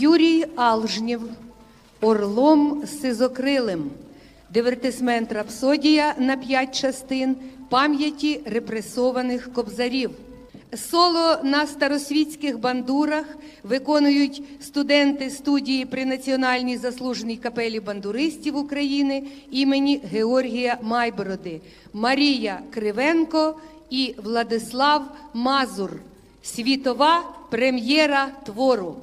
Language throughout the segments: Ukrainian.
Юрій Алжнєв Орлом Сизокрилим. Дивертисмент Рапсодія на п'ять частин пам'яті репресованих кобзарів. Соло на старосвітських бандурах виконують студенти студії при Національній заслуженій капелі бандуристів України імені Георгія Майбороди, Марія Кривенко і Владислав Мазур. Світова прем'єра твору.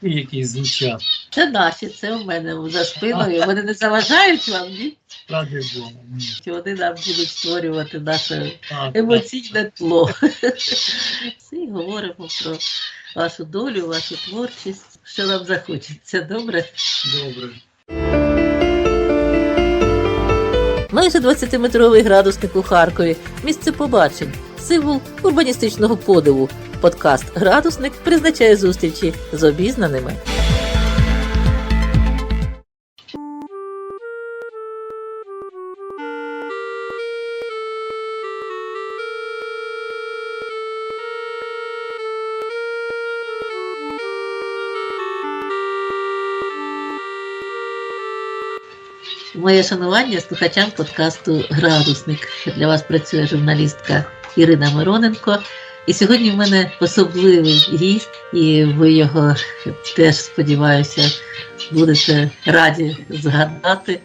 Тексти, які звучать, Це наші, це у мене за спиною. Вони не заважають вам, ні? ради Бога. Ні. Вони нам будуть створювати наше Так, емоційне тло. Все, і говоримо про вашу долю, вашу творчість, що нам захочеться. Добре? Добре. Майже 20-метровий градусник у Харкові. Місце побачень, символ урбаністичного подиву. Подкаст Градусник призначає зустрічі з обізнаними. Моє шанування слухачам подкасту Градусник. Для вас працює журналістка Ірина Мироненко. І сьогодні в мене особливий гість, і ви його теж сподіваюся будете раді згадати,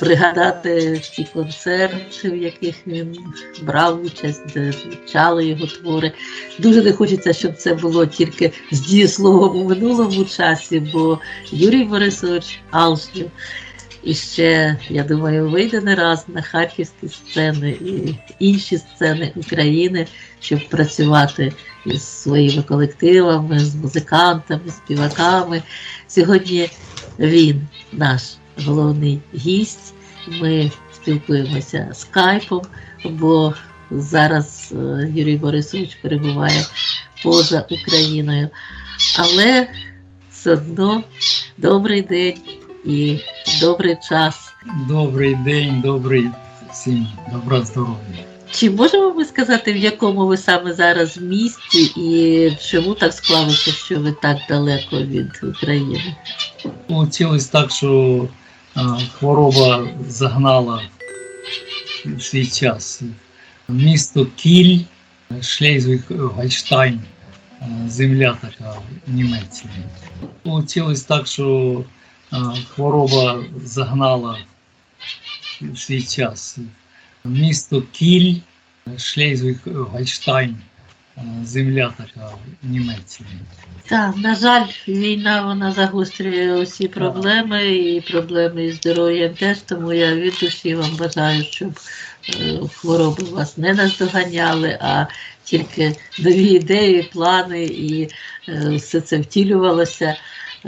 пригадати ті концерти, в яких він брав участь, де звучали його твори. Дуже не хочеться, щоб це було тільки з дієсловом у минулому часі, бо Юрій Борисович Алшнів і ще, я думаю, вийде не раз на харківські сцени і інші сцени України, щоб працювати із своїми колективами, з музикантами, співаками. Сьогодні він наш головний гість. Ми спілкуємося скайпом, бо зараз е, Юрій Борисович перебуває поза Україною. Але все одно добрий день і добрий час. Добрий день, добрий всім добра здоров'я. Чи можемо ми сказати, в якому ви саме зараз місті і чому так склалося, що ви так далеко від України? Получилось так, що а, хвороба загнала в свій час. Місто Кіль, Шлейзвиг-Гольштайн, земля така Німеччині. Получилось так, що хвороба загнала свій час. Місто Кіль, Шлейзвиг-Гольштайн, земля така в Німеччині. Так, на жаль, війна вона загострює усі проблеми і проблеми із здоров'ям теж, тому я від душі вам бажаю, щоб е, хвороби вас не наздоганяли, а тільки нові ідеї, плани і е, все це втілювалося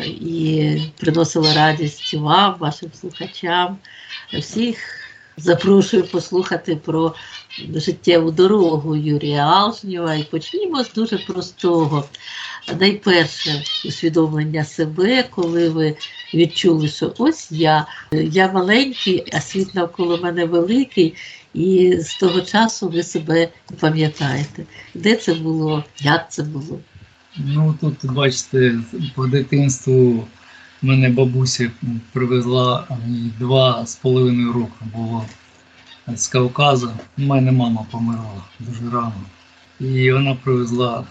і приносило радість вам, вашим слухачам. Всіх запрошую послухати про життєву дорогу Юрія Алжнєва і почнімо з дуже простого. Найперше усвідомлення себе, коли ви відчули, що ось я, я маленький, а світ навколо мене великий, і з того часу ви себе пам'ятаєте. Де це було, як це було? Ну тут бачите, по дитинству мене бабуся привезла два з половиною роки було з Кавказу. У мене мама померла дуже рано. І вона привезла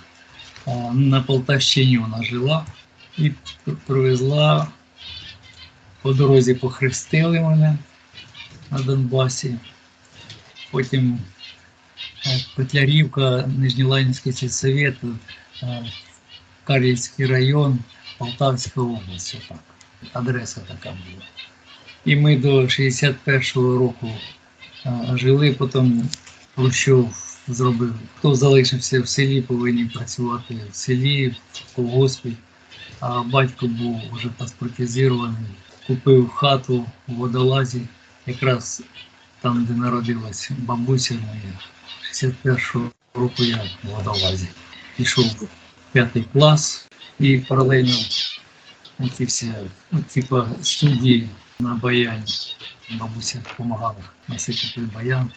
на Полтавщині вона жила і привезла по дорозі похрестили мене на Донбасі. Потім е, Петлярівка, Нижньоланівський сільсовет, е, район, Полтавська область. Отак. Адреса така була. І ми до 61-го року е, жили, потім Хрущов зробив. Хто залишився в селі, повинні працювати в селі, в колгоспі. А батько був вже паспортизований, купив хату у водолазі, якраз там, де народилась бабуся моя. 61-го року я в водолазі. Пішов в п'ятий клас і паралельно ці всі, типа студії на баяні. Бабуся допомагала носити той баян.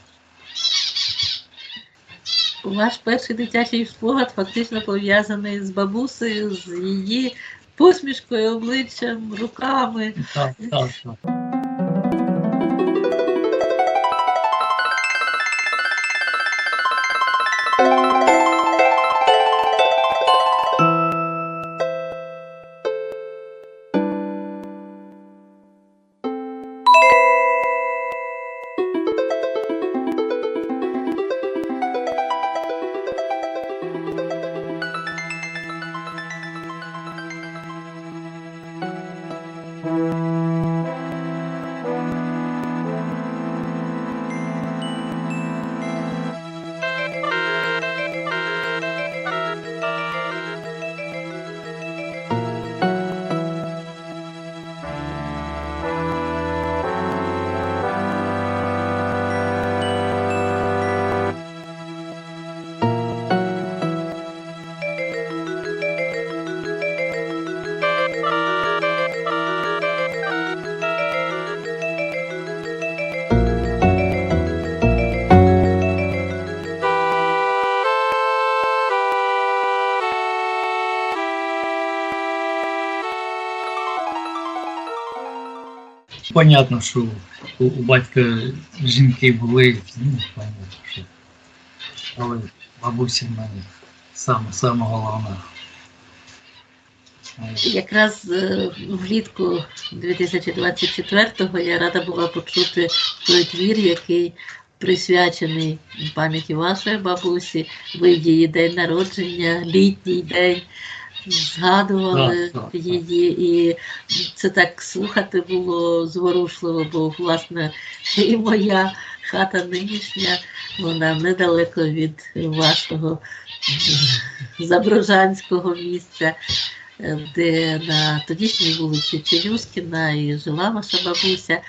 Ваш перший дитячий спогад фактично пов'язаний з бабусею, з її посмішкою, обличчям, руками. Так, так, так. Понятно, що у, у батька жінки були, ну, понятно, що. Але бабуся в мене саме, саме головна. Якраз е, влітку 2024-го я рада була почути той твір, який присвячений пам'яті вашої бабусі. Ви її день народження, літній день. Згадували Так, так, її, і це так слухати було зворушливо, бо власне і моя хата нинішня, вона недалеко від вашого заброжанського місця де на тодішній вулиці Челюскіна і жила ваша бабуся.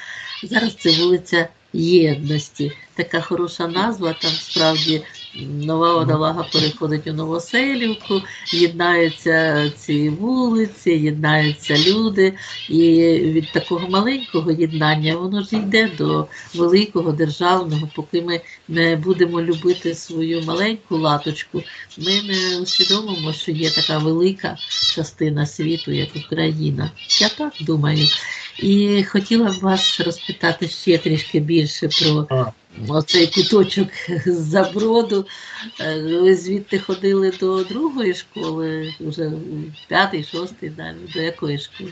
Зараз це вулиця Єдності. Така хороша назва. Там справді нова водолага переходить у Новоселівку, єднаються ці вулиці, єднаються люди. І від такого маленького єднання воно ж йде до великого державного, поки ми не будемо любити свою маленьку латочку, ми не усвідомимо, що є така велика частина світу, як Україна. Я так думаю. І хотіла б вас розпитати ще трішки більше про оцей куточок з заброду. Е, Ви звідти ходили до другої школи, вже п'ятий, шостий, далі. До якої школи?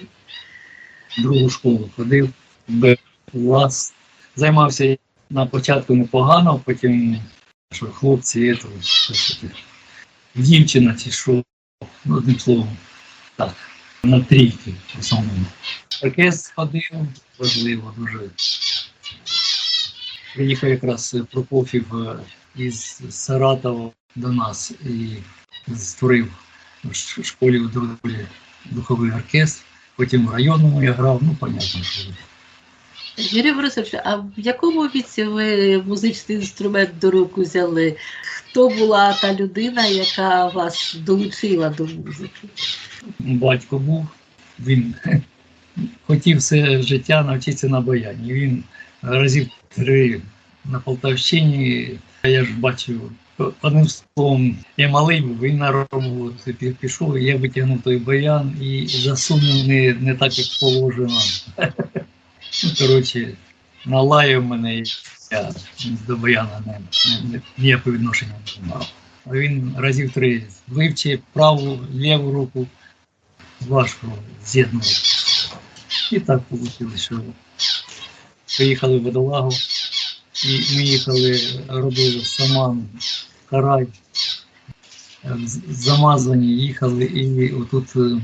другу школу ходив, клас. Займався на початку непогано, потім що хлопці, це, дівчина чи що, ну, одним словом, так, на трійки в основному. Оркестр ходив, важливо дуже. Приїхав якраз Прокофів е, із Саратова до нас і створив в школі в Друзі духовий оркестр. Потім в районному я грав, ну, понятно, що. Юрій Борисович, а в якому віці ви музичний інструмент до рук взяли? Хто була та людина, яка вас долучила до музики? батько був, він хотів все життя навчитися на баяні. Він разів три на Полтавщині. Я ж бачив, одним словом, я малий був, він на пі- пішов, і я витягнув той баян і засунув не, не так, як положено. Ну, коротше, налаяв мене і Я до Баяна не, не, ніякого відношення не мав. А він разів три вивчив праву, ліву руку, важко з'єднував. І так вийшло, що приїхали в водолагу, і ми їхали, робили саман, карай, замазані, їхали і отут е,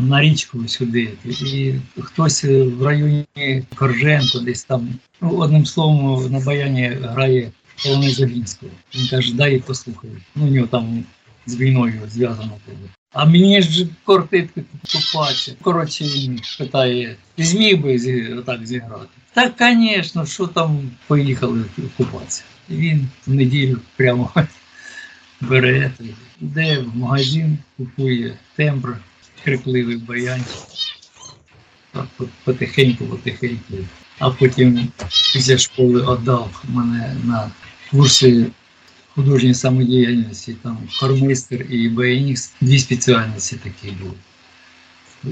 на річку сюди. І хтось в районі Корженко, десь там, ну, одним словом, на баяні грає Полонез Загінського. Він каже, дай послухаю. Ну, у нього там з війною зв'язано було. А мені ж кортить купатися. Коротше, він питає, ти зміг би отак зіграти? Так, звісно, що там поїхали купатися. Він в неділю прямо бере, йде в магазин, купує тембр, крикливий баянчик. Потихеньку, потихеньку. А потім після школи віддав мене на курси художньої самодіяльності, там хормейстер і баяніст, дві спеціальності такі були.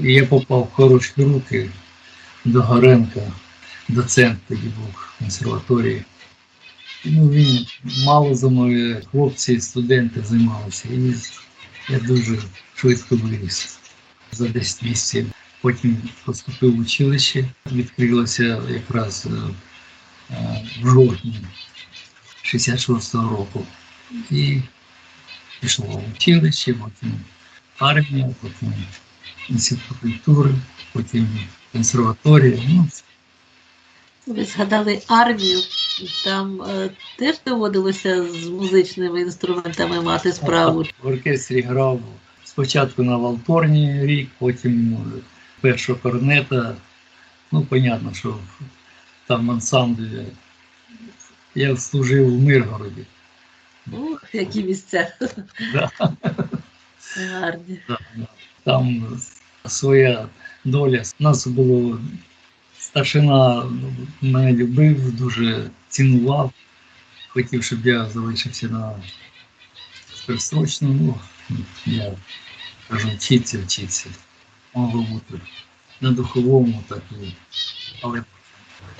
І я попав в хороші руки до Горенка, доцент тоді був в консерваторії. Ну, він мало за мною хлопці, студенти займалися. І я дуже швидко виріс за 10 місяців. Потім поступив в училище, відкрилося якраз е, в жовтні 66-го року. І пішло в училище, потім армія, потім інститут культури, потім консерваторія. Ну, Ви згадали армію, там е, теж доводилося з музичними інструментами мати справу. В оркестрі грав спочатку на валторні рік, потім е, першого корнета. Ну, понятно, що там ансамбль. Я служив в Миргороді. Ух, які місця Да, гарні. да, да. Там своя доля. У нас було старшина мене любив, дуже цінував. Хотів, щоб я залишився на пересрочному. Ну, я кажу, вчиться, вчиться. Могло бути на духовому, так але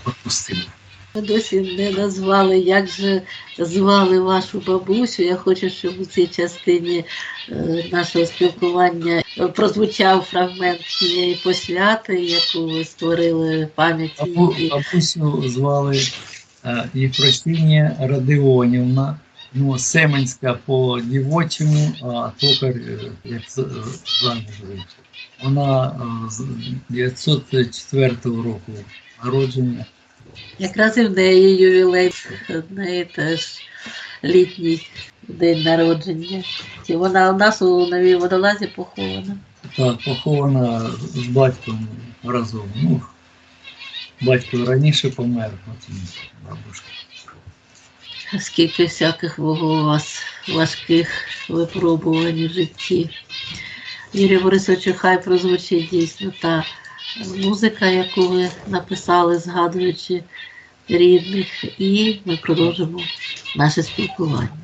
відпустив. Ми досі не назвали, як же звали вашу бабусю. Я хочу, щоб у цій частині е, нашого спілкування прозвучав фрагмент цієї посвяти, яку ви створили в пам'яті. Бабу, бабусю звали е, Єфросинія Радіонівна, ну, Семенська по дівочому, а токар, е, як заміжний. Вона з 904 року народження. Якраз і в неї ювілей, в неї теж літній день народження. І вона у нас у новій водолазі похована. Так, похована з батьком разом. Ну, батько раніше помер, потім бабушка. Скільки всяких було у вас важких випробувань у житті. Юрій Борисовичу, хай прозвучить дійсно та музика, яку ви написали, згадуючи рідних, і ми продовжимо наше спілкування.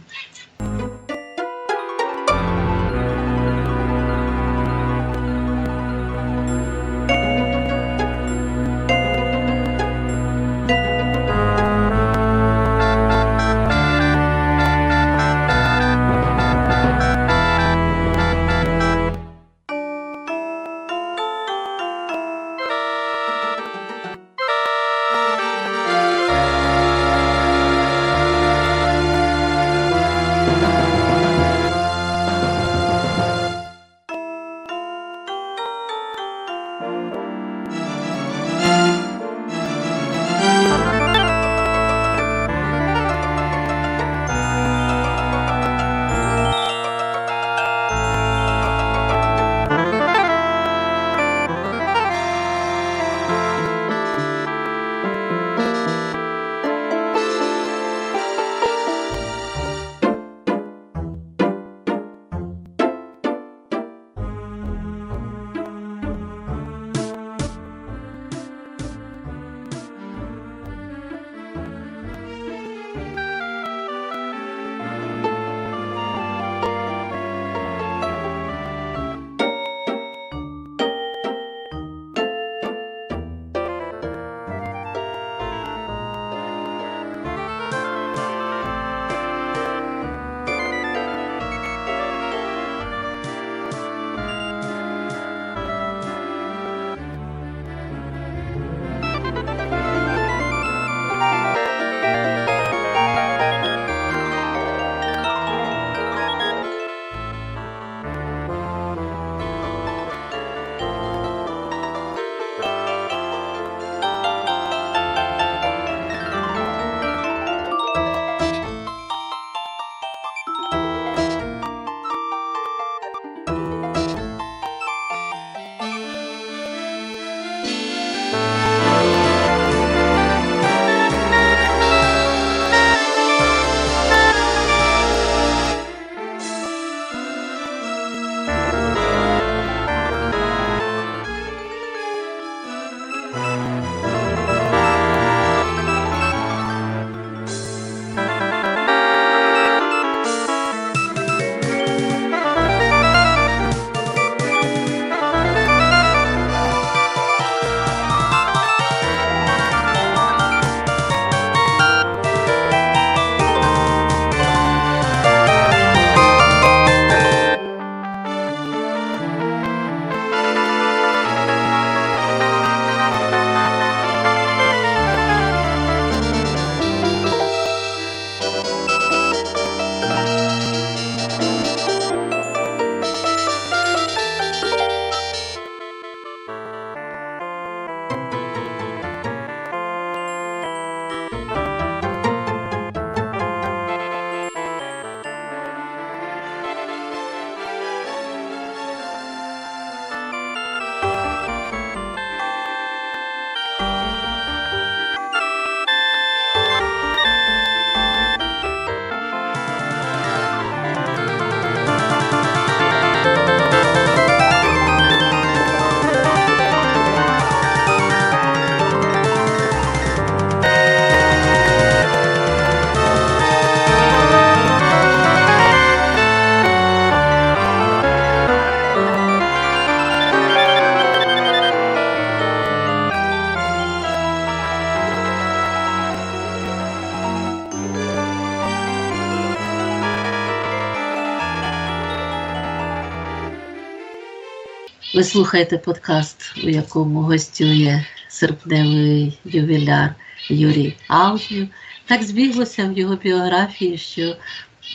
Ви слухаєте подкаст, у якому гостює серпневий ювіляр Юрій Алжнів. Так збіглося в його біографії, що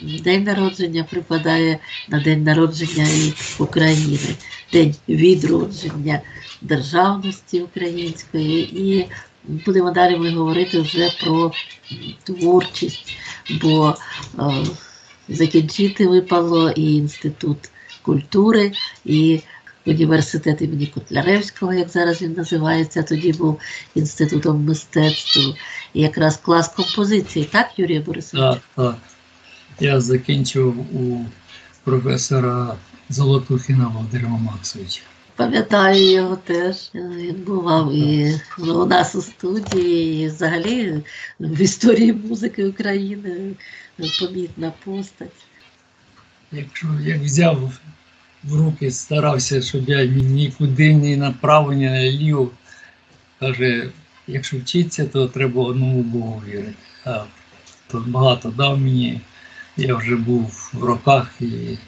день народження припадає на день народження і України, день відродження державності української. І будемо далі ми говорити вже про творчість, бо е, закінчити випало і інститут культури, і університет імені Котляревського, як зараз він називається, тоді був інститутом мистецтв, і якраз клас композиції, так, Юрій Борисович? Так, так. Я закінчив у професора Золотухіна Володимира Максовича. Пам'ятаю його теж. Він бував і у нас у студії, і взагалі в історії музики України помітна постать. Якщо як взяв в руки, старався, щоб я нікуди ні направо, ні наліво. Каже, якщо вчитися, то треба одному Богу вірити. А то багато дав мені. Я вже був в роках і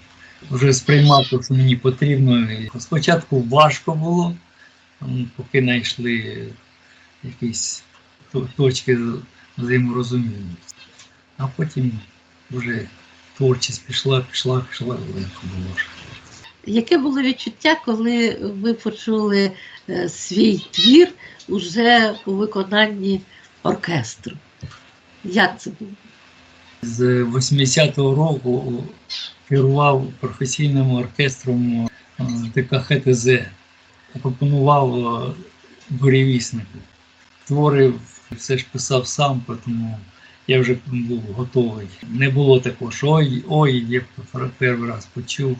вже сприймав те, що мені потрібно. І спочатку важко було, поки знайшли якісь точки взаєморозуміння. А потім вже творчість пішла, пішла, пішла, легко було. Яке було відчуття, коли ви почули е, свій твір уже у виконанні оркестру? Як це було? З 80-го року керував професійним оркестром е, ДКХТЗ, пропонував е, бурєвіснику. Творив, все ж писав сам, тому я вже був готовий. Не було такого, що ой, ой, я перший раз почув.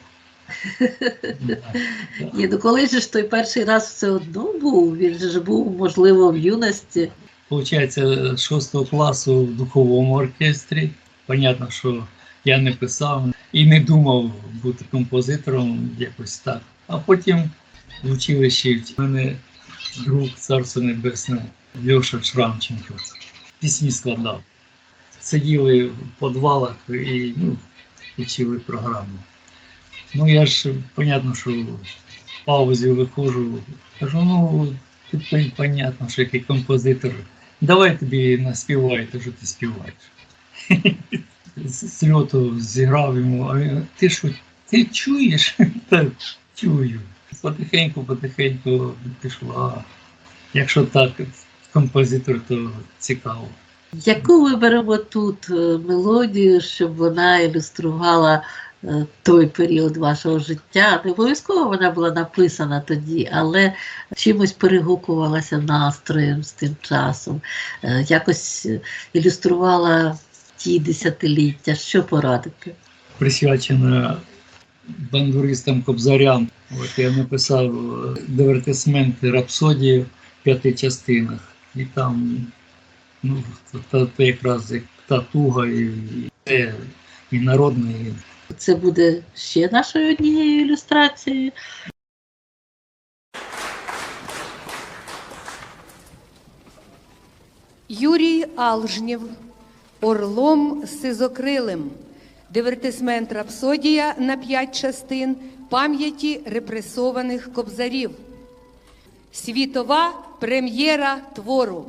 Ні, ну коли ж той перший раз все одно був, він ж був, можливо, в юності. Получається, 6 класу в духовому оркестрі. Понятно, що я не писав і не думав бути композитором якось так. А потім в училищі в мене друг Царство Небесне Льоша Шрамченко пісні складав. Сиділи в підвалах і ну, вчили програму. Ну я ж, понятно, що в паузі виходжу, кажу, ну, тут понятно, що який композитор. Давай тобі наспівай, то що ти співаєш. З льоту зіграв йому, а ти що, ти чуєш? Так, чую. Потихеньку, потихеньку пішла. Якщо так, композитор, то цікаво. Яку виберемо тут е, мелодію, щоб вона ілюструвала той період вашого життя? Не обов'язково вона була написана тоді, але чимось перегукувалася настроєм з тим часом, е, якось е, ілюструвала ті десятиліття. Що порадити? присвячена бандуристам Кобзарям. От я написав е, дивертисменти рапсодії в п'яти частинах. І там ну, то, то якраз як та туга і, і, і народне, і Це буде ще нашою однією ілюстрацією. Юрій Алжнєв Орлом Сизокрилим. Дивертисмент Рапсодія на п'ять частин пам'яті репресованих кобзарів. Світова прем'єра твору.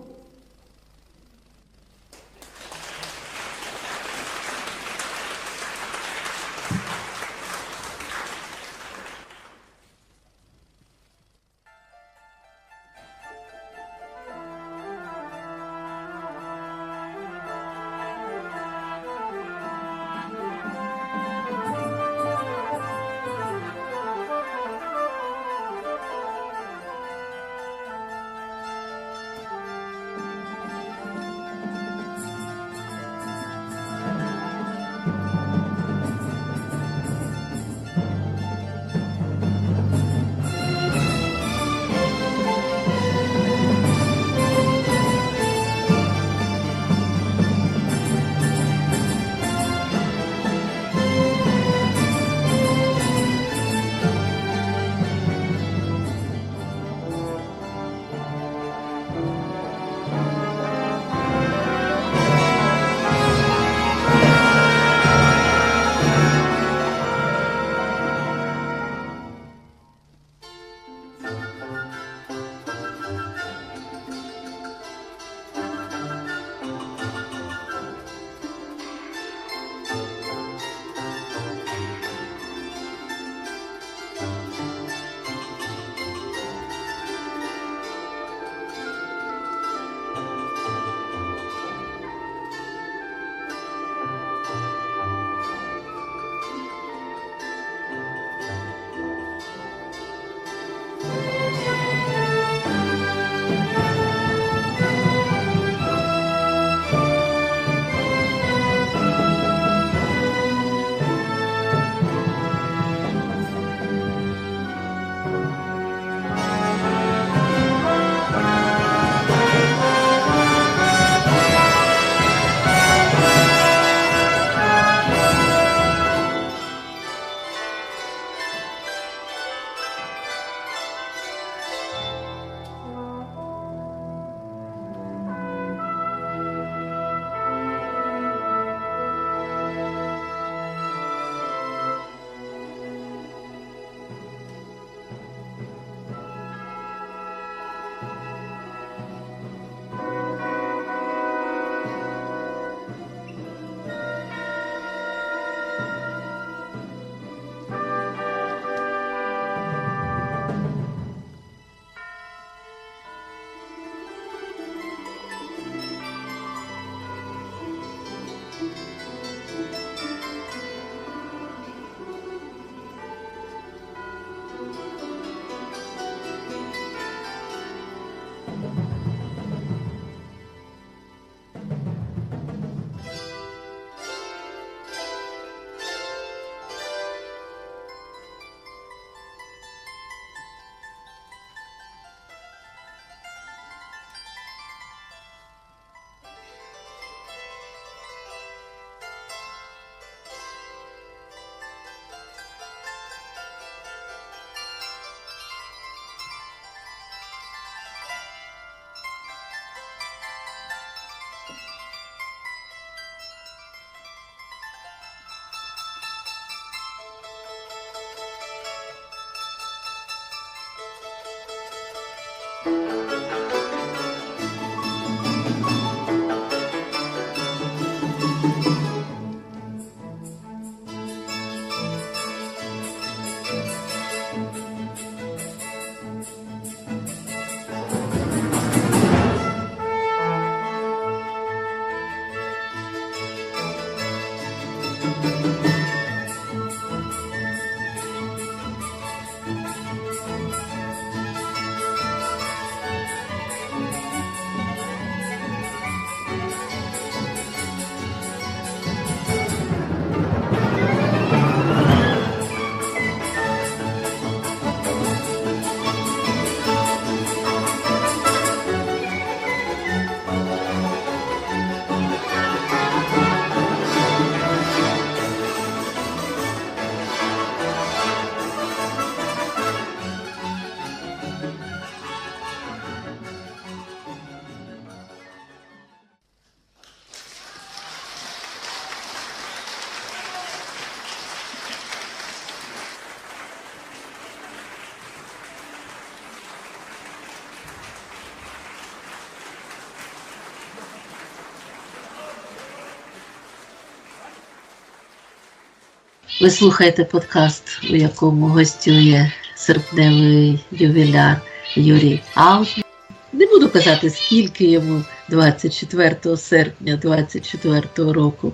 Ви слухаєте подкаст, у якому гостює серпневий ювіляр Юрій Алжний. Не буду казати, скільки йому 24 серпня 24 року.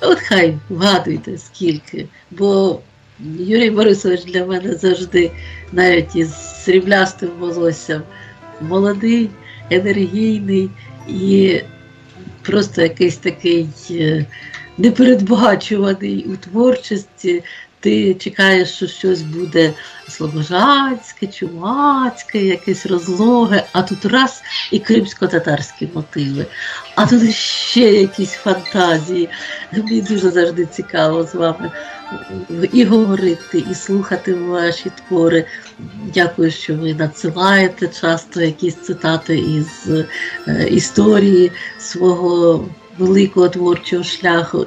От хай вгадуйте, скільки. Бо Юрій Борисович для мене завжди, навіть із сріблястим волоссям, молодий, енергійний і просто якийсь такий е, непередбачуваний у творчості. Ти чекаєш, що щось буде слобожанське, чумацьке, якесь розлоге, а тут раз і кримсько-татарські мотиви, а тут ще якісь фантазії. Мені дуже завжди цікаво з вами і говорити, і слухати ваші твори. Дякую, що ви надсилаєте часто якісь цитати із е, історії свого великого творчого шляху.